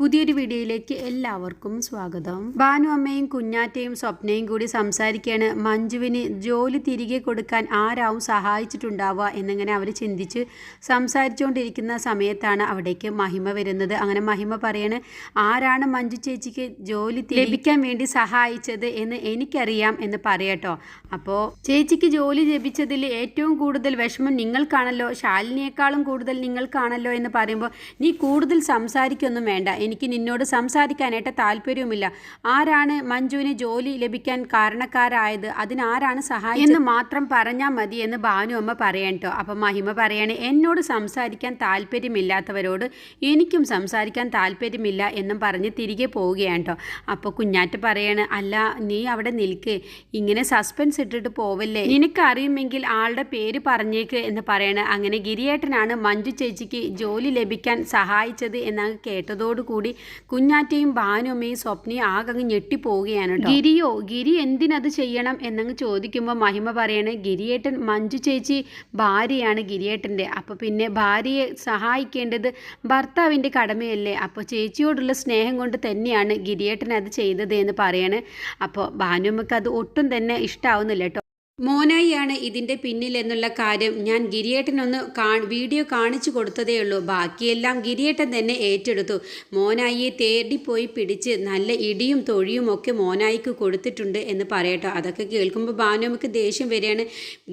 പുതിയൊരു വീഡിയോയിലേക്ക് എല്ലാവർക്കും സ്വാഗതം. ഭാനു അമ്മയും കുഞ്ഞാറ്റയും സ്വപ്നയും കൂടി സംസാരിക്കുകയാണ്. മഞ്ജുവിന് ജോലി തിരികെ കൊടുക്കാൻ ആരാവും സഹായിച്ചിട്ടുണ്ടാവുക എന്നിങ്ങനെ അവർ ചിന്തിച്ച് സംസാരിച്ചുകൊണ്ടിരിക്കുന്ന സമയത്താണ് അവിടേക്ക് മഹിമ വരുന്നത്. അങ്ങനെ മഹിമ പറയാണ് ആരാണ് മഞ്ജു ചേച്ചിക്ക് ജോലി ലഭിക്കാൻ വേണ്ടി സഹായിച്ചത് എന്ന് എനിക്കറിയാം എന്ന് പറയട്ടോ അപ്പോൾ ചേച്ചിക്ക് ജോലി ലഭിച്ചതിൽ ഏറ്റവും കൂടുതൽ വിഷമം നിങ്ങൾക്കാണല്ലോ. ശാലിനിയേക്കാളും കൂടുതൽ നിങ്ങൾക്കാണല്ലോ എന്ന് പറയുമ്പോൾ നീ കൂടുതൽ സംസാരിക്കൊന്നും വേണ്ട. എനിക്ക് നിന്നോട് സംസാരിക്കാനായിട്ട് താല്പര്യവുമില്ല. ആരാണ് മഞ്ജുവിന് ജോലി ലഭിക്കാൻ കാരണക്കാരായത്? അതിനാരാണ് സഹായം എന്ന് മാത്രം പറഞ്ഞാൽ മതി എന്ന് ഭാനു അമ്മ പറയട്ടോ അപ്പം മഹിമ പറയാണ് എന്നോട് സംസാരിക്കാൻ താല്പര്യമില്ലാത്തവരോട് എനിക്കും സംസാരിക്കാൻ താല്പര്യമില്ല എന്നും പറഞ്ഞ് തിരികെ പോവുകയാണ് കേട്ടോ. അപ്പോൾ കുഞ്ഞാറ്റ് പറയാണ് അല്ല നീ അവിടെ നിൽക്ക്. ഇങ്ങനെ സസ്പെൻസ് ഇട്ടിട്ട് പോവല്ലേ? നിനക്കറിയുമെങ്കിൽ ആളുടെ പേര് പറഞ്ഞേക്ക് എന്ന് പറയണ. അങ്ങനെ ഗിരിയേട്ടനാണ് മഞ്ജു ചേച്ചിക്ക് ജോലി ലഭിക്കാൻ സഹായിച്ചത് എന്നങ്ങ് കേട്ടതോടുകൂടി കുഞ്ഞാറ്റയും ഭാനുമ്മയും സ്വപ്നയും ആകങ്ങ് ഞെട്ടിപ്പോവുകയാണ് ഗിരിയോ ഗിരി എന്തിനത് ചെയ്യണം എന്നങ്ങ് ചോദിക്കുമ്പോൾ മഹിമ പറയാണ് ഗിരിയേട്ടൻ മഞ്ജു ചേച്ചി ഭാര്യയാണ് ഗിരിയേട്ടന്റെ. അപ്പോൾ പിന്നെ ഭാര്യയെ സഹായിക്കേണ്ടത് ഭർത്താവിന്റെ കടമയല്ലേ? അപ്പോൾ ചേച്ചിയോടുള്ള സ്നേഹം കൊണ്ട് തന്നെയാണ് ഗിരിയേട്ടൻ അത് ചെയ്തത് എന്ന് പറയാണ്. അപ്പോൾ ഭാനുമ്മക്ക് അത് ഒട്ടും തന്നെ ഇഷ്ടാവുന്നില്ല കേട്ടോ. മോനായിയാണ് ഇതിന്റെ പിന്നിൽ എന്നുള്ള കാര്യം ഞാൻ ഗിരിയേട്ടനൊന്ന് കാ വീഡിയോ കാണിച്ചു കൊടുത്തതേ ഉള്ളൂ. ബാക്കിയെല്ലാം ഗിരിയേട്ടൻ തന്നെ ഏറ്റെടുത്തു. മോനായിയെ തേടിപ്പോയി പിടിച്ച് നല്ല ഇടിയും തൊഴിയും ഒക്കെ മോനായിക്ക് കൊടുത്തിട്ടുണ്ട് എന്ന് പറയട്ടോ. അതൊക്കെ കേൾക്കുമ്പോൾ ഭാനുമ്മക്ക് ദേഷ്യം വരികയാണ്.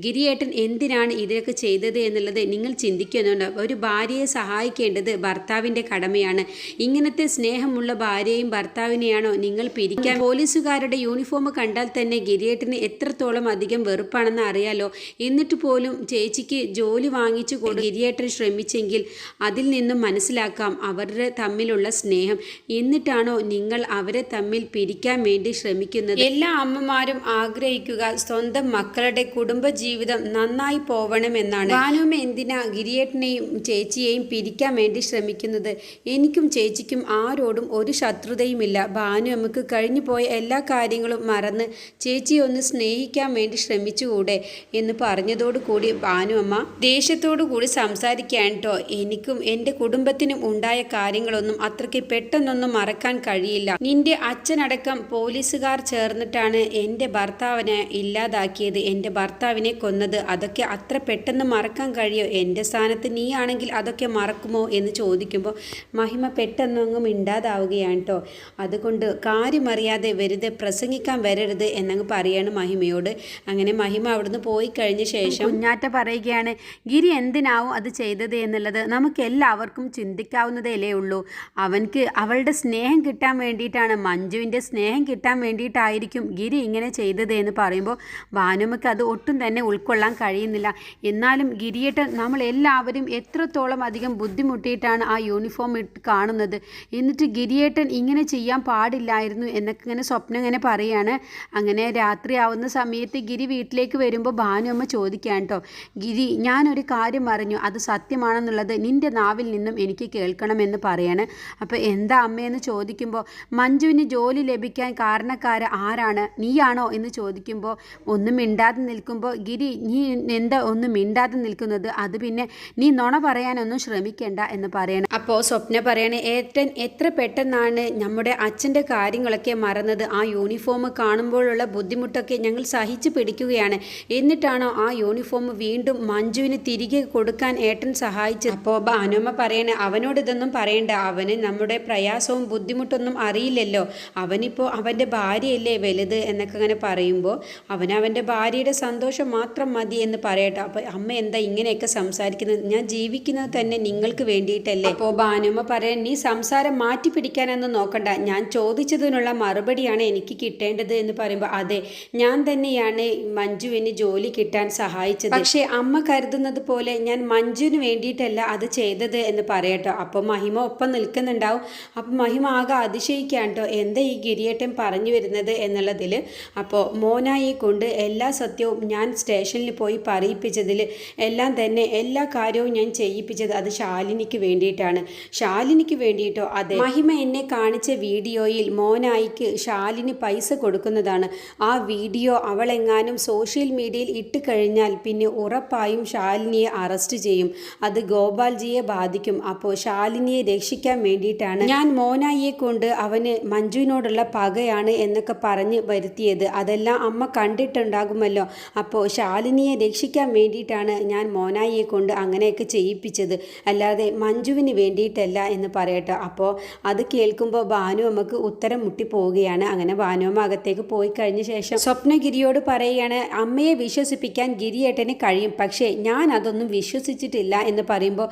ഗിരിയേട്ടൻ എന്തിനാണ് ഇതൊക്കെ ചെയ്തത് എന്നുള്ളത് നിങ്ങൾ ചിന്തിക്കുന്നുണ്ട്? ഒരു ഭാര്യയെ സഹായിക്കേണ്ടത് ഭർത്താവിന്റെ കടമയാണ്. ഇങ്ങനത്തെ സ്നേഹമുള്ള ഭാര്യയും ഭർത്താവിനെയാണോ നിങ്ങൾ പിരിക്കാൻ? പോലീസുകാരുടെ യൂണിഫോം കണ്ടാൽ തന്നെ ഗിരിയേട്ടന് എത്രത്തോളം അധികം വെറുപ്പാണെന്ന് അറിയാലോ. എന്നിട്ട് പോലും ചേച്ചിക്ക് ജോലി വാങ്ങിച്ചു കൊടു ഗിരിയേട്ടൻ ശ്രമിച്ചെങ്കിൽ അതിൽ നിന്നും മനസ്സിലാക്കാം അവരുടെ തമ്മിലുള്ള സ്നേഹം. എന്നിട്ടാണോ നിങ്ങൾ അവരെ തമ്മിൽ പിരിക്കാൻ വേണ്ടി ശ്രമിക്കുന്നത്? എല്ലാ അമ്മമാരും ആഗ്രഹിക്കുക സ്വന്തം മക്കളുടെ കുടുംബജീവിതം നന്നായി പോവണമെന്നാണ്. ഭാനുമ്മ എന്തിനാ ഗിരിയേട്ടനെയും ചേച്ചിയെയും പിരിക്കാൻ വേണ്ടി ശ്രമിക്കുന്നത്? എനിക്കും ചേച്ചിക്കും ആരോടും ഒരു ശത്രുതയുമില്ല. ഭാനു നമുക്ക് കഴിഞ്ഞു പോയ എല്ലാ കാര്യങ്ങളും മറന്ന് ചേച്ചിയെ ഒന്ന് സ്നേഹിക്കാൻ വേണ്ടി ശ്രമിച്ചുകൂടെ എന്ന് പറഞ്ഞതോടുകൂടി ഭാനു അമ്മ ദേഷ്യത്തോടു കൂടി സംസാരിക്കാൻ കേട്ടോ എനിക്കും എന്റെ കുടുംബത്തിനും ഉണ്ടായ കാര്യങ്ങളൊന്നും അത്രയ്ക്ക് പെട്ടെന്നൊന്നും മറക്കാൻ കഴിയില്ല. നിന്റെ അച്ഛനടക്കം പോലീസുകാർ ചേർന്നിട്ടാണ് എന്റെ ഭർത്താവിനെ ഇല്ലാതാക്കിയത്. എന്റെ ഭർത്താവിനെ കൊന്നത് അതൊക്കെ അത്ര പെട്ടെന്ന് മറക്കാൻ കഴിയോ? എന്റെ സ്ഥാനത്ത് നീയാണെങ്കിൽ അതൊക്കെ മറക്കുമോ? എന്ന് ചോദിക്കുമ്പോൾ മഹിമ പെട്ടെന്നൊന്നും മിണ്ടാതാവുകയാണ് കേട്ടോ അതുകൊണ്ട് കാര്യമറിയാതെ വെറുതെ പ്രസംഗിക്കാൻ വരരുത് എന്നങ്ങ് പറയാണ് മഹിമയോട്. അങ്ങനെ മഹിമ അവിടുന്ന് പോയി കഴിഞ്ഞ ശേഷം കുഞ്ഞാറ്റ പറയുകയാണ് ഗിരി എന്തിനാവും അത് ചെയ്തത് എന്നുള്ളത് നമുക്ക് എല്ലാവർക്കും ചിന്തിക്കാവുന്നതേ ഉള്ളൂ. അവൻക്ക് അവളുടെ സ്നേഹം കിട്ടാൻ വേണ്ടിയിട്ടാണ് മഞ്ജുവിന്റെ സ്നേഹം കിട്ടാൻ വേണ്ടിയിട്ടായിരിക്കും ഗിരി ഇങ്ങനെ ചെയ്തത് എന്ന് പറയുമ്പോൾ ഭാനുമയ്ക്ക് അത് ഒട്ടും തന്നെ ഉൾക്കൊള്ളാൻ കഴിയുന്നില്ല. എന്നാലും ഗിരിയേട്ടൻ നമ്മൾ എല്ലാവരും എത്രത്തോളം അധികം ബുദ്ധിമുട്ടിയിട്ടാണ് ആ യൂണിഫോം ഇട്ട് കാണുന്നത്. എന്നിട്ട് ഗിരിയേട്ടൻ ഇങ്ങനെ ചെയ്യാൻ പാടില്ലായിരുന്നു എന്നൊക്കെ ഇങ്ങനെ സ്വപ്നം ഇങ്ങനെ പറയാണ് അങ്ങനെ രാത്രിയാവുന്ന സമയത്ത് ഗിരി വീട്ടിലേക്ക് വരുമ്പോൾ ഭാനുമ്മ ചോദിക്കാൻ കേട്ടോ ഗിരി ഞാനൊരു കാര്യം പറഞ്ഞു അത് സത്യമാണെന്നുള്ളത് നിന്റെ നാവിൽ നിന്നും എനിക്ക് കേൾക്കണമെന്ന് പറയാണ്. അപ്പോൾ എന്താ അമ്മയെന്ന് ചോദിക്കുമ്പോൾ മഞ്ജുവിന് ജോലി ലഭിക്കാൻ കാരണക്കാർ ആരാണ്? നീയാണോ? എന്ന് ചോദിക്കുമ്പോൾ ഒന്നും മിണ്ടാതെ നിൽക്കുമ്പോൾ ഗിരി നീ എന്താ ഒന്നും മിണ്ടാതെ നിൽക്കുന്നത്? അത് പിന്നെ നീ നുണ പറയാനൊന്നും ശ്രമിക്കേണ്ട എന്ന് പറയണം. അപ്പോൾ സ്വപ്ന പറയണേ ഏട്ടൻ എത്ര പെട്ടെന്നാണ് നമ്മുടെ അച്ഛന്റെ കാര്യങ്ങളൊക്കെ മറന്നത്. ആ യൂണിഫോം കാണുമ്പോഴുള്ള ബുദ്ധിമുട്ടൊക്കെ ഞങ്ങൾ സഹിച്ചു പിടിക്കുകയാണ് എന്നിട്ടാണോ ആ യൂണിഫോം വീണ്ടും മഞ്ജുവിന് തിരികെ കൊടുക്കാൻ ഏട്ടൻ സഹായിച്ചത്? അപ്പോൾ ഭാനുമ്മ പറയണേ അവനോട് ഇതൊന്നും പറയണ്ട. അവന് നമ്മുടെ പ്രയാസവും ബുദ്ധിമുട്ടൊന്നും അറിയില്ലല്ലോ. അവനിപ്പോൾ അവന്റെ ഭാര്യയല്ലേ വലുത് എന്നൊക്കെ അങ്ങനെ പറയുമ്പോൾ അവനവന്റെ ഭാര്യയുടെ സന്തോഷം മാത്രം മതി എന്ന് പറയട്ടെ. അപ്പോൾ അമ്മ എന്താ ഇങ്ങനെയൊക്കെ സംസാരിക്കുന്നത്? ഞാൻ ജീവിക്കുന്നത് തന്നെ നിങ്ങൾക്ക് വേണ്ടിയിട്ടല്ലേ? അപ്പോൾ ഭാനുമ്മ പറയാൻ നീ സംസാരം മാറ്റി പിടിക്കാനൊന്നും നോക്കണ്ട. ഞാൻ ചോദിച്ചതിനുള്ള മറുപടിയാണ് എനിക്ക് കിട്ടേണ്ടത് എന്ന് പറയുമ്പോൾ അതെ ഞാൻ തന്നെയാണ് മഞ്ജുവിന് ജോലി കിട്ടാൻ സഹായിച്ചത്. പക്ഷേ അമ്മ കരുതുന്നത് പോലെ ഞാൻ മഞ്ജുവിന് വേണ്ടിയിട്ടല്ല അത് ചെയ്തത് എന്ന് പറയട്ടോ. അപ്പോൾ മഹിമ ഒപ്പം നിൽക്കുന്നുണ്ടാവും. അപ്പം മഹിമ ആകെ അതിശയിക്കാൻ കേട്ടോ എന്താ ഈ ഗിരിയേട്ടൻ പറഞ്ഞു വരുന്നത് എന്നുള്ളതിൽ അപ്പോൾ മോനായി കൊണ്ട് എല്ലാ സത്യവും ഞാൻ സ്റ്റേഷനിൽ പോയി പറയിപ്പിച്ചതിൽ എല്ലാം തന്നെ എല്ലാ കാര്യവും ഞാൻ ചെയ്യിപ്പിച്ചത് അത് ശാലിനിക്ക് വേണ്ടിയിട്ടാണ്. ശാലിനിക്ക് വേണ്ടിയിട്ടോ? അതെ. മഹിമ എന്നെ കാണിച്ച വീഡിയോയിൽ മോനായിക്ക് ശാലിന് പൈസ കൊടുക്കുന്നതാണ്. ആ വീഡിയോ അവളെങ്ങാനും സോഷ്യൽ മീഡിയയിൽ ഇട്ട് കഴിഞ്ഞാൽ പിന്നെ ഉറപ്പായും ശാലിനിയെ അറസ്റ്റ് ചെയ്യും. അത് ഗോപാൽജിയെ ബാധിക്കും. അപ്പോൾ ശാലിനിയെ രക്ഷിക്കാൻ വേണ്ടിയിട്ടാണ് ഞാൻ മോനായിയെ കൊണ്ട് അവന് മഞ്ജുവിനോടുള്ള പകയാണ് എന്നൊക്കെ പറഞ്ഞ് വരുത്തിയത്. അതെല്ലാം അമ്മ കണ്ടിട്ടുണ്ടാകുമല്ലോ. അപ്പോൾ ശാലിനിയെ രക്ഷിക്കാൻ വേണ്ടിയിട്ടാണ് ഞാൻ മോനായിയെ കൊണ്ട് അങ്ങനെയൊക്കെ ചെയ്യിപ്പിച്ചത്. അല്ലാതെ മഞ്ജുവിന് വേണ്ടിയിട്ടല്ല എന്ന് പറയട്ടെ. അപ്പോൾ അത് കേൾക്കുമ്പോൾ ഭാനു അമ്മയ്ക്ക് ഉത്തരം മുട്ടി പോവുകയാണ് അങ്ങനെ ഭാനുവമ്മ അകത്തേക്ക് പോയി കഴിഞ്ഞ ശേഷം സ്വപ്നഗിരിയോട് പറയുകയാണ് അമ്മയെ വിശ്വസിപ്പിക്കാൻ ഗിരിയേട്ടന് കഴിയും. പക്ഷേ ഞാൻ അതൊന്നും വിശ്വസിച്ചിട്ടില്ല എന്ന് പറയുമ്പോൾ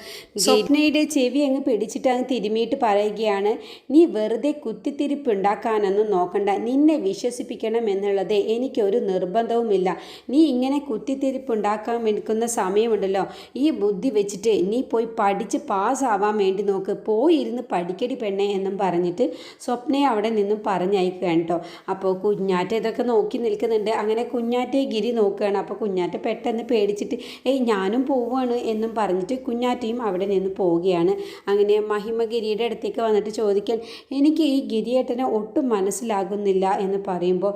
സ്വപ്നയുടെ ചെവി അങ്ങ് പിടിച്ചിട്ട് അങ്ങ് തിരുമിയിട്ട് പറയുകയാണ് നീ വെറുതെ കുത്തിത്തിരിപ്പ് ഉണ്ടാക്കാനൊന്നും നോക്കണ്ട. നിന്നെ വിശ്വസിപ്പിക്കണം എന്നുള്ളത് എനിക്കൊരു നിർബന്ധവുമില്ല. നീ ഇങ്ങനെ കുത്തിത്തിരിപ്പ് ഉണ്ടാക്കാൻ നിൽക്കുന്ന സമയമുണ്ടല്ലോ. ഈ ബുദ്ധി വെച്ചിട്ട് നീ പോയി പഠിച്ച് പാസ്സാവാൻ വേണ്ടി നോക്ക്. പോയിരുന്ന് പഠിക്കടി പെണ്ണെ എന്നും പറഞ്ഞിട്ട് സ്വപ്നയെ അവിടെ നിന്നും പറഞ്ഞയക്കുകയാണ് കേട്ടോ. അപ്പോൾ കുഞ്ഞാറ്റ ഇതൊക്കെ നോക്കി നിൽക്കുന്നുണ്ട്. അങ്ങനെ കുഞ്ഞാറ്റയെ ഗിരി നോക്കുകയാണ്. അപ്പോൾ കുഞ്ഞാറ്റ പെട്ടെന്ന് പേടിച്ചിട്ട് ഏയ് ഞാനും പോവുകയാണ് എന്നും പറഞ്ഞിട്ട് കുഞ്ഞാറ്റയും അവിടെ നിന്ന് പോവുകയാണ്. അങ്ങനെ മഹിമ ഗിരിയുടെ അടുത്തേക്ക് വന്നിട്ട് ചോദിക്കാൻ എനിക്ക് ഈ ഗിരിയേട്ടനെ ഒട്ടും മനസ്സിലാകുന്നില്ല എന്ന് പറയുമ്പോൾ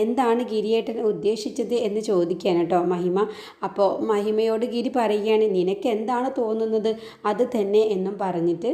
എന്താണ് ഗിരിയേട്ടൻ ഉദ്ദേശിച്ചത്? എന്ന് ചോദിക്കാൻ കേട്ടോ മഹിമ. അപ്പോൾ മഹിമയോട് ഗിരി പറയുകയാണ് നിനക്ക് എന്താണ് തോന്നുന്നത്? അത് തന്നെ എന്നും പറഞ്ഞിട്ട്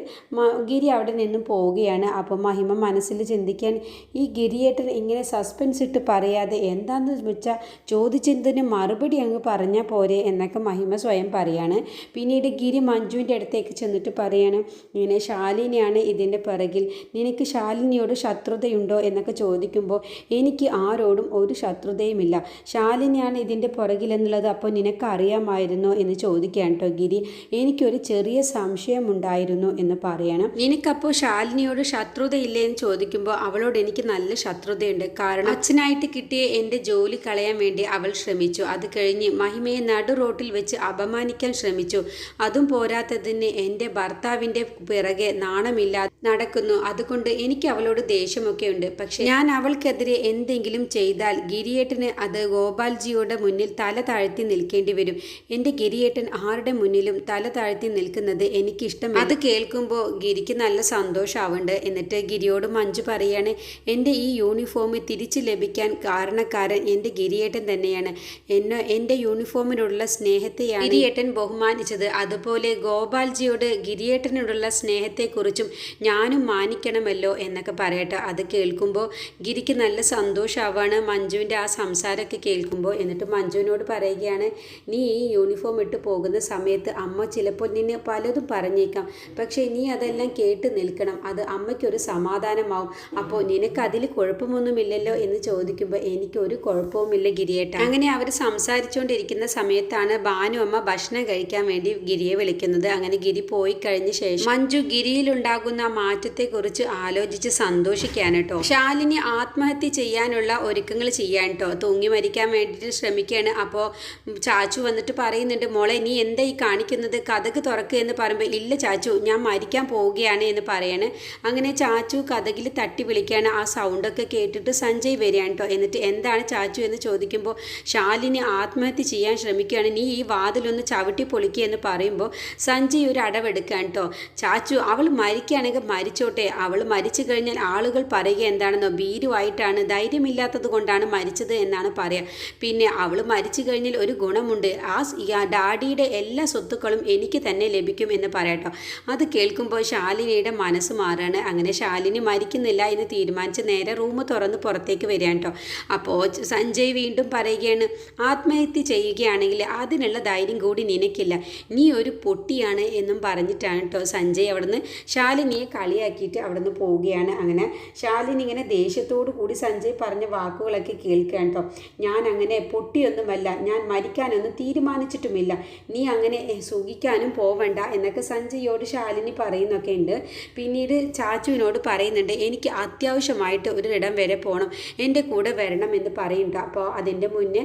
ഗിരി അവിടെ നിന്നും പോവുകയാണ്. അപ്പോൾ മഹിമ മനസ്സിൽ ചിന്തിക്കാൻ ഈ ഗിരിയേട്ടൻ ഇങ്ങനെ സസ്പെൻസ് ഇട്ട് പറയാതെ എന്താണെന്ന് വെച്ചാൽ ചോദിച്ചതിന് മറുപടി അങ്ങ് പറഞ്ഞാൽ പോരെ എന്നൊക്കെ മഹിമ സ്വയം പറയാണ്. പിന്നീട് ഗിരി മഞ്ജുവിന്റെ അടുത്തേക്ക് ചെന്നിട്ട് പറയാണ് ഇങ്ങനെ ശാലിനിയാണ് ഇതിന്റെ പിറകിൽ. നിനക്ക് ശാലിനിയോട് ശത്രുതയുണ്ടോ? എന്നൊക്കെ ചോദിക്കുമ്പോൾ എനിക്ക് ആരോടും ഒരു ശത്രുതയുമില്ല. ശാലിനിയാണ് ഇതിന്റെ പുറകിലെന്നുള്ളത് അപ്പോൾ നിനക്ക് അറിയാമായിരുന്നോ എന്ന് ചോദിക്കുകയാണ് കേട്ടോ ഗിരി. എനിക്കൊരു ചെറിയ സംശയമുണ്ടായിരുന്നു എന്ന് പറയണം. നിനക്കപ്പോൾ ശാലിനിയോട് ശത്രുതയില്ലേ? എന്ന് ചോദിക്കുമ്പോൾ അവളോട് എനിക്ക് നല്ല ശത്രുതയുണ്ട്. കാരണം അച്ഛനായിട്ട് കിട്ടിയ എന്റെ ജോലി കളയാൻ വേണ്ടി അവൾ ശ്രമിച്ചു. അത് കഴിഞ്ഞ് മഹിമയെ നടു റോട്ടിൽ വെച്ച് അപമാനിക്കാൻ ശ്രമിച്ചു. അതും പോരാത്തതിന് എന്റെ ഭർത്താവിന്റെ പിറകെ നാണമില്ലാതെ നടക്കുന്നു. അതുകൊണ്ട് എനിക്ക് അവളോട് ദേഷ്യമൊക്കെ ഉണ്ട്. പക്ഷെ ഞാൻ അവൾക്കെതിരെ എന്തെങ്കിലും ചെയ്താൽ ഗിരിയേട്ടന് അത് ഗോപാൽജിയുടെ മുന്നിൽ തല താഴ്ത്തി നിൽക്കേണ്ടി വരും. എന്റെ ഗിരിയേട്ടൻ ആരുടെ മുന്നിലും തല താഴ്ത്തി നിൽക്കുന്നത് എനിക്കിഷ്ടം അത് കേൾക്കുമ്പോൾ ഗിരിക്ക് നല്ല സന്തോഷമാവുന്നുണ്ട് എന്നിട്ട് ഗിരിയോട് മഞ്ജു പറയാണ് എന്റെ ഈ യൂണിഫോം തിരിച്ചു ലഭിക്കാൻ കാരണക്കാരൻ എന്റെ ഗിരിയേട്ടൻ തന്നെയാണ്. എന്നെ എന്റെ യൂണിഫോമിനോടുള്ള സ്നേഹത്തെയാണ് ഗിരിയേട്ടൻ ബഹുമാനിച്ചത്. അതുപോലെ ഗോപാൽജിയോട് ഗിരിയേട്ടനോടുള്ള സ്നേഹത്തെക്കുറിച്ചും ഞാനും മാനിക്കണമല്ലോ എന്നൊക്കെ പറയട്ടെ. അത് കേൾക്കുമ്പോൾ ഗിരിക്ക് നല്ല സന്തോഷമാവാണ് മഞ്ജുവിന്റെ ആ സംസാരമൊക്കെ കേൾക്കുമ്പോൾ എന്നിട്ട് മഞ്ജുവിനോട് പറയുകയാണ് നീ ഈ യൂണിഫോം ഇട്ട് പോകുന്ന സമയത്ത് അമ്മ ചിലപ്പോൾ നിന്നെ പലതും പറഞ്ഞേക്കാം. പക്ഷേ നീ അതെല്ലാം കേട്ട് നിൽക്കണം. അത് അമ്മയ്ക്കൊരു സമാധാനമാവും. അപ്പോൾ നിനക്കതിൽ കുഴപ്പമൊന്നുമില്ലല്ലോ? എന്ന് ചോദിക്കുമ്പോൾ എനിക്കൊരു കുഴപ്പവുമില്ല ഗിരിയേട്ട. അങ്ങനെ അവർ സംസാരിച്ചുകൊണ്ടിരിക്കുന്ന സമയത്താണ് ഭാനു അമ്മ ഭക്ഷണം കഴിക്കാൻ വേണ്ടി ഗിരിയെ വിളിക്കുന്നത്. അങ്ങനെ ഗിരി പോയി കഴിഞ്ഞ ശേഷം മഞ്ജു ഗിരിയിലുണ്ടാകുന്ന മാറ്റത്തെക്കുറിച്ച് ആലോചിച്ച് സന്തോഷിക്കാൻ കേട്ടോ. ശാലിനി ആത്മഹത്യ ചെയ്യാനുള്ള ഒരുക്കങ്ങൾ ചെയ്യാൻ കേട്ടോ. തൂങ്ങി മരിക്കാൻ വേണ്ടിയിട്ട് ശ്രമിക്കുകയാണ്. അപ്പോൾ ചാച്ചു വന്നിട്ട് പറയുന്നുണ്ട് മോളെ നീ എന്താ ഈ കാണിക്കുന്നത്? കഥക് തുറക്കുക എന്ന് പറയുമ്പോൾ ഇല്ല ചാച്ചു ഞാൻ മരിക്കാൻ പോവുകയാണ് എന്ന് പറയാണ്. അങ്ങനെ ചാച്ചു കഥകിൽ തട്ടി വിളിക്കുകയാണ്. ആ സൗണ്ടൊക്കെ കേട്ടിട്ട് സഞ്ജയ് വരികയാണ് കേട്ടോ. എന്നിട്ട് എന്താണ് ചാച്ചു എന്ന് ചോദിക്കുമ്പോൾ ശാലിനി ആത്മഹത്യ ചെയ്യാൻ ശ്രമിക്കുകയാണ്. നീ ഈ വാതിലൊന്ന് ചവിട്ടി പൊളിക്കുക എന്ന് പറയുമ്പോൾ സഞ്ജയ് ഒരു അടവെടുക്കാൻ കേട്ടോ ചാച്ചു അവൾ മരിക്കുകയാണെങ്കിൽ മരിച്ചോട്ടെ. അവൾ മരിച്ചു കഴിഞ്ഞാൽ ആളുകൾ പറയുക എന്താണെന്നോ ഭീരുവായിട്ടാണ് ധൈര്യമില്ലാത്തത് കൊണ്ടാണ് മരിച്ചത് എന്നാണ് പറയുക പിന്നെ അവൾ മരിച്ചു കഴിഞ്ഞാൽ ഒരു ഗുണമുണ്ട്. ആ ഡാഡിയുടെ എല്ലാ സ്വത്തുക്കളും എനിക്ക് തന്നെ ലഭിക്കും എന്ന് പറയട്ടോ അത് കേൾക്കുമ്പോൾ ശാലിനിയുടെ മനസ്സ് മാറാണ്. അങ്ങനെ ശാലിനി മരിക്കുന്നില്ല എന്ന് തീരുമാനിച്ച് നേരെ റൂം തുറന്ന് പുറത്തേക്ക് വരികയാണ് കേട്ടോ അപ്പോൾ സഞ്ജയ് വീണ്ടും പറയുകയാണ് ആത്മഹത്യ ചെയ്യുകയാണെങ്കിൽ അതിനുള്ള ധൈര്യം കൂടി നിനക്കില്ല. നീ ഒരു പൊട്ടിയാണ് എന്നും പറഞ്ഞിട്ടാണ് കേട്ടോ സഞ്ജയ് അവിടുന്ന് ശാലിനിയെ കളിയാക്കിയിട്ട് അവിടുന്ന് പോവുകയാണ്. അങ്ങനെ ശാലിനി ഇങ്ങനെ ദേഷ്യത്തോടു കൂടി സഞ്ജയ് പറഞ്ഞ വാക്കുകളൊക്കെ കേൾക്കുകയാണ് കേട്ടോ ഞാൻ അങ്ങനെ പൊട്ടിയൊന്നുമല്ല. ഞാൻ മരിക്കാനൊന്നും തീരുമാനിച്ചിട്ടുമില്ല. നീ അങ്ങനെ സുഖിക്കാനും പോവണ്ട എന്നൊക്കെ സഞ്ജയോട് ശാലിനി പറയുന്നൊക്കെ ഉണ്ട്. പിന്നീട് ചാച്ചുവിനോട് പറയുന്നുണ്ട് എനിക്ക് അത്യാവശ്യമായിട്ട് ഒരു വരെ പോകണം എന്റെ കൂടെ വരണം എന്ന് പറയുന്നുണ്ട്. അപ്പോൾ അതിന്റെ മുന്നേ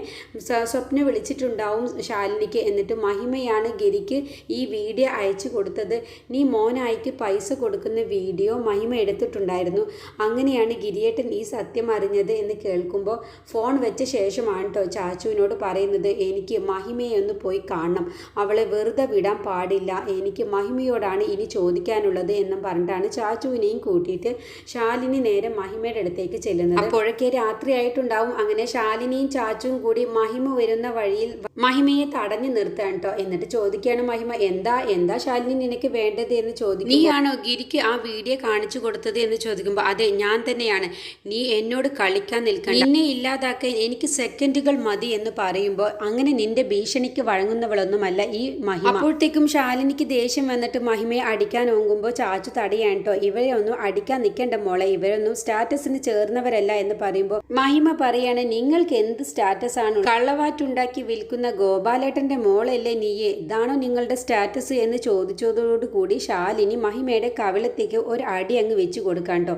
സ്വപ്ന വിളിച്ചിട്ടുണ്ടാവും ശാലിനിക്ക് എന്നിട്ട് മഹിമയാണ് ഗിരിക്ക് ഈ വീഡിയോ അയച്ചു കൊടുത്തത്. നീ മോനായിക്ക് പൈസ കൊടുക്കുന്ന വീഡിയോ മഹിമ എടുത്തിട്ടുണ്ടായിരുന്നു. അങ്ങനെയാണ് ഗിരിയേട്ടൻ ഈ സത്യം അറിഞ്ഞത് എന്ന് കേൾക്കുമ്പോൾ ഫോൺ വെച്ച ശേഷമാണ് കേട്ടോ ചാച്ചുവിനോട് പറയുന്നത്. എനിക്ക് മഹിമയെ ഒന്ന് പോയി കാണണം. അവളെ വെറുതെ വിടാൻ പാടില്ല. എനിക്ക് മഹിമയോടാണ് ഇനി ചോദിക്കാനുള്ളത് എന്നും പറഞ്ഞിട്ടാണ് ചാച്ചുവിനെയും കൂട്ടിയിട്ട് ശാലിനി നേരെ മഹിമയുടെ അടുത്തേക്ക് ചെല്ലുന്നത്. അപ്പോഴൊക്കെ രാത്രിയായിട്ടുണ്ടാവും. അങ്ങനെ ശാലിനിയും ചാ ചാച്ചുവും കൂടി മഹിമ വരുന്ന വഴിയിൽ മഹിമയെ തടഞ്ഞു നിർത്താൻ കേട്ടോ എന്നിട്ട് ചോദിക്കുകയാണ് മഹിമ എന്താ എന്താ ശാലിനി നിനക്ക് വേണ്ടത്? എന്ന് ചോദിക്കും നീയാണോ ഗിരിക്ക് ആ വീഡിയോ കാണിച്ചു കൊടുത്തത് എന്ന് ചോദിക്കുമ്പോൾ അതെ ഞാൻ തന്നെയാണ്. നീ എന്നോട് കളിക്കാൻ നിൽക്കണം നിന്നെ ഇല്ലാതാക്കാൻ എനിക്ക് സെക്കൻഡുകൾ മതി എന്ന് പറയുമ്പോൾ അങ്ങനെ നിന്റെ ഭീഷണിക്ക് വഴങ്ങുന്നവളൊന്നുമല്ല ഈ മഹിമ. അപ്പോഴത്തേക്കും ശാലിനിക്ക് ദേഷ്യം വന്നിട്ട് മഹിമയെ അടിക്കാൻ ഓങ്ങുമ്പോൾ ചാച്ചു തടയാണ് കേട്ടോ ഇവരെ ഒന്നും അടിക്കാൻ നിൽക്കേണ്ട മോളെ. ഇവരൊന്നും സ്റ്റാറ്റസിന് ചേർന്നവരല്ല എന്ന് പറയുമ്പോൾ മഹിമ പറയാണ് നിങ്ങൾക്ക് എന്ത് സ്റ്റാറ്റസ് ആണ് കള്ളവാറ്റുണ്ടാക്കി വിൽക്കുന്ന ഗോപാലേട്ടന്റെ മോളല്ലേ നീയെ? ഇതാണോ നിങ്ങളുടെ സ്റ്റാറ്റസ് എന്ന് ചോദിച്ചതോടുകൂടി ശാലിനി മഹിമയുടെ കവിളത്തേക്ക് ഒരു അടി അങ്ങ് വെച്ചു കൊടുക്കാണ്ടോ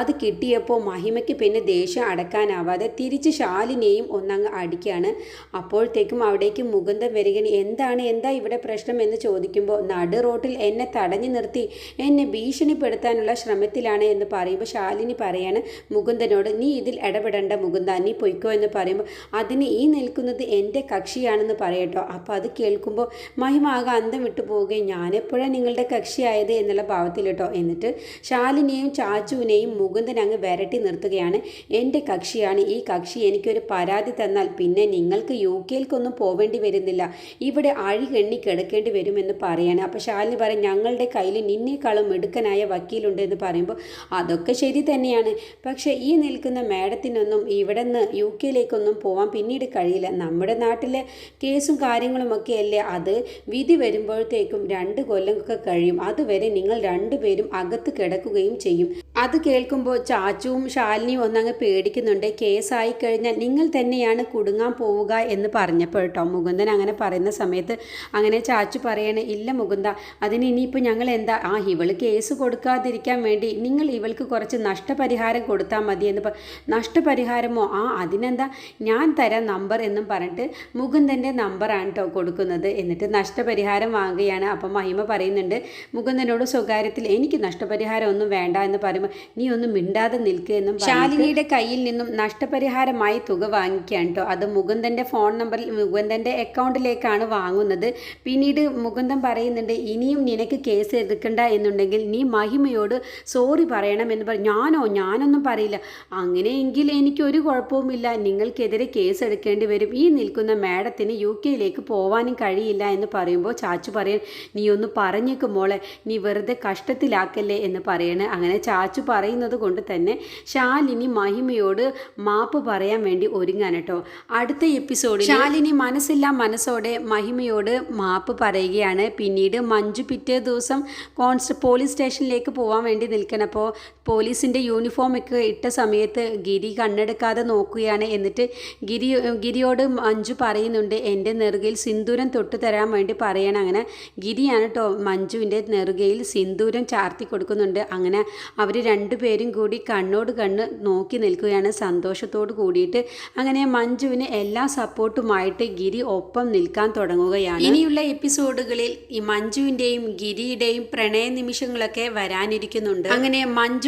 അത് കിട്ടിയപ്പോൾ മഹിമയ്ക്ക് പിന്നെ ദേഷ്യം അടക്കാനാവാതെ തിരിച്ച് ശാലിനെയും ഒന്നങ്ങ് അടിക്കുകയാണ് അപ്പോഴത്തേക്കും അവിടേക്ക് മുകുന്ദൻ വരികയാണ്. എന്താണ്? എന്താ ഇവിടെ പ്രശ്നം എന്ന് ചോദിക്കുമ്പോൾ നടു റോട്ടിൽ എന്നെ തടഞ്ഞു നിർത്തി. എന്നെ ഭീഷണിപ്പെടുത്താനുള്ള ശ്രമത്തിലാണ് എന്ന് പറയുമ്പോൾ ശാലിനി പറയാണ് മുകുന്ദനോട് നീ ഇതിൽ ഇടപെടേണ്ട മുകുന്ദ. നീ പൊയ്ക്കോ എന്ന് പറയുമ്പോൾ അതിന് ഈ നിൽക്കുന്നത് എന്റെ കക്ഷിയാണെന്ന് പറയട്ടോ. അപ്പോൾ അത് കേൾക്കുമ്പോൾ മഹിമ ആകെ അന്തം വിട്ടു പോവുകയും ഞാനെപ്പോഴാണ് നിങ്ങളുടെ കക്ഷിയായത് എന്നുള്ള ഭാവത്തിൽ കേട്ടോ. എന്നിട്ട് ശാലിനെയും ചാച്ചുവിനെയും മുകുന്ദൻ അങ്ങ് വരട്ടി നിർത്തുകയാണ്. എന്റെ കക്ഷിയാണ്. ഈ കക്ഷി എനിക്കൊരു പരാതി തന്നാൽ പിന്നെ നിങ്ങൾക്ക് യു കെയിൽക്കൊന്നും പോവേണ്ടി വരുന്നില്ല. ഇവിടെ അഴികെണ്ണി കിടക്കേണ്ടി വരുമെന്ന് പറയാണ്. അപ്പോൾ ശാലിനി പറയും ഞങ്ങളുടെ കയ്യിൽ നിന്നേക്കാളും മിടുക്കനായ വക്കീലുണ്ട് എന്ന് പറയുമ്പോൾ അതൊക്കെ ശരി തന്നെയാണ്. പക്ഷേ ഈ നിൽക്കുന്ന മേഡത്തിനൊന്നും ഇവിടെ നിന്ന് യു കെയിലേക്കൊന്നും പോകാൻ പിന്നീട് കഴിയില്ല. നമ്മുടെ നാട്ടിലെ കേസും കാര്യങ്ങളുമൊക്കെ അല്ലേ അത് വിധി വരുമ്പോഴത്തേക്കും രണ്ട് കൊല്ലമൊക്കെ കഴിയും. അതുവരെ നിങ്ങൾ രണ്ടുപേരും അകത്ത് കിടക്കുകയും ചെയ്യും. അത് കേൾക്കുമ്പോൾ ചാച്ചുവും ശാലിനിയും ഒന്നങ്ങ് പേടിക്കുന്നുണ്ട്. കേസായി കഴിഞ്ഞാൽ നിങ്ങൾ തന്നെയാണ് കുടുങ്ങാൻ പോവുക എന്ന് പറഞ്ഞപ്പോൾ കേട്ടോ മുകുന്ദൻ അങ്ങനെ പറയുന്ന സമയത്ത് അങ്ങനെ ചാച്ചു പറയണേ ഇല്ല മുകുന്ദ അതിന് ഇനിയിപ്പോൾ ഞങ്ങൾ എന്താ ആ ഇവൾ കേസ് കൊടുക്കാതിരിക്കാൻ വേണ്ടി നിങ്ങൾ ഇവൾക്ക് കുറച്ച് നഷ്ടപരിഹാരം കൊടുത്താൽ മതി എന്ന് നഷ്ടപരിഹാരമോ? ആ അതിനെന്താ? ഞാൻ തരാം നമ്പർ എന്നും പറഞ്ഞിട്ട് മുകുന്ദന്റെ നമ്പറാണ് കേട്ടോ കൊടുക്കുന്നത്. എന്നിട്ട് നഷ്ടപരിഹാരം വാങ്ങുകയാണ്. അപ്പം മഹിമ പറയുന്നുണ്ട് മുകുന്ദനോട് സ്വകാര്യത്തിൽ എനിക്ക് നഷ്ടപരിഹാരം ഒന്നും വേണ്ട എന്ന് പറയുമ്പോൾ നീ ഒന്നും മിണ്ടാതെ നിൽക്കുക എന്നും ശാലിനിയുടെ കയ്യിൽ നിന്നും നഷ്ടപരിഹാരമായി തുക വാങ്ങിക്കുകയാണ് കേട്ടോ അത് മുകുന്ദന്റെ ഫോൺ നമ്പറിൽ മുകുന്ദന്റെ അക്കൗണ്ടിലേക്കാണ് വാങ്ങുന്നത്. പിന്നീട് മുകുന്ദൻ പറയുന്നുണ്ട് ഇനിയും നിനക്ക് കേസ് എടുക്കണ്ട എന്നുണ്ടെങ്കിൽ നീ മഹിമയോട് സോറി പറയണം എന്ന് പറഞ്ഞു ഞാനോ? ഞാനൊന്നും പറയില്ല. അങ്ങനെയെങ്കിൽ എനിക്കൊരു കുഴപ്പവുമില്ല. നിങ്ങൾക്കെതിരെ കേസ് എടുക്കേണ്ടി വരും. ഈ നിൽക്കുന്ന മാഡത്തിന് യു കെയിലേക്ക് പോവാനും കഴിയില്ല എന്ന് പറയുമ്പോൾ ചാച്ചു പറയാൻ നീ ഒന്ന് പറഞ്ഞേക്ക് മോളെ നീ വെറുതെ കഷ്ടത്തിലാക്കല്ലേ എന്ന് പറയണേ. അങ്ങനെ ചാച്ചു പറയുന്നത് കൊണ്ട് തന്നെ ശാലിനി മഹിമയോട് മാപ്പ് പറയാൻ വേണ്ടി ഒരുങ്ങാൻ കേട്ടോ. അടുത്ത എപ്പിസോഡിൽ ശാലിനി മനസ്സില്ലാ മനസ്സോടെ മഹിമയോട് മാപ്പ് പറയുകയാണ്. പിന്നീട് മഞ്ജു പിറ്റേ ദിവസം കോൺസ്റ്റ പോലീസ് സ്റ്റേഷനിലേക്ക് പോകാൻ വേണ്ടി നിൽക്കണപ്പോൾ പോലീസിന്റെ യൂണിഫോം ഒക്കെ ഇട്ട സമയത്ത് ഗിരി കണ്ണെടുക്കാതെ നോക്കുകയാണ്. എന്നിട്ട് ഗിരി ഗിരിയോട് മഞ്ജു പറയുന്നുണ്ട് എന്റെ നെറുകയിൽ സിന്ദൂരം തൊട്ട് തരാൻ വേണ്ടി പറയണം. അങ്ങനെ ഗിരിയാണ് കേട്ടോ മഞ്ജുവിന്റെ നെറുകയിൽ സിന്ദൂരം ചാർത്തി കൊടുക്കുന്നുണ്ട്. അങ്ങനെ അവർ രണ്ടുപേരും കൂടി കണ്ണോട് കണ്ണ് നോക്കി നിൽക്കുകയാണ് സന്തോഷത്തോട് കൂടിയിട്ട്. അങ്ങനെ മഞ്ജുവിന് എല്ലാ സപ്പോർട്ടുമായിട്ട് ഗിരി ഒപ്പം നിൽക്കാൻ തുടങ്ങുകയാണ്. ഇനിയുള്ള എപ്പിസോഡുകളിൽ ഈ മഞ്ജുവിന്റെയും ഗിരിയുടെയും പ്രണയ നിമിഷങ്ങളൊക്കെ വരാനിരിക്കുന്നുണ്ട്. അങ്ങനെ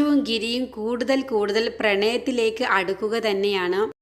മഞ്ജുവും ഗിരിയും കൂടുതൽ കൂടുതൽ പ്രണയത്തിലേക്ക് അടുക്കുക തന്നെയാണ്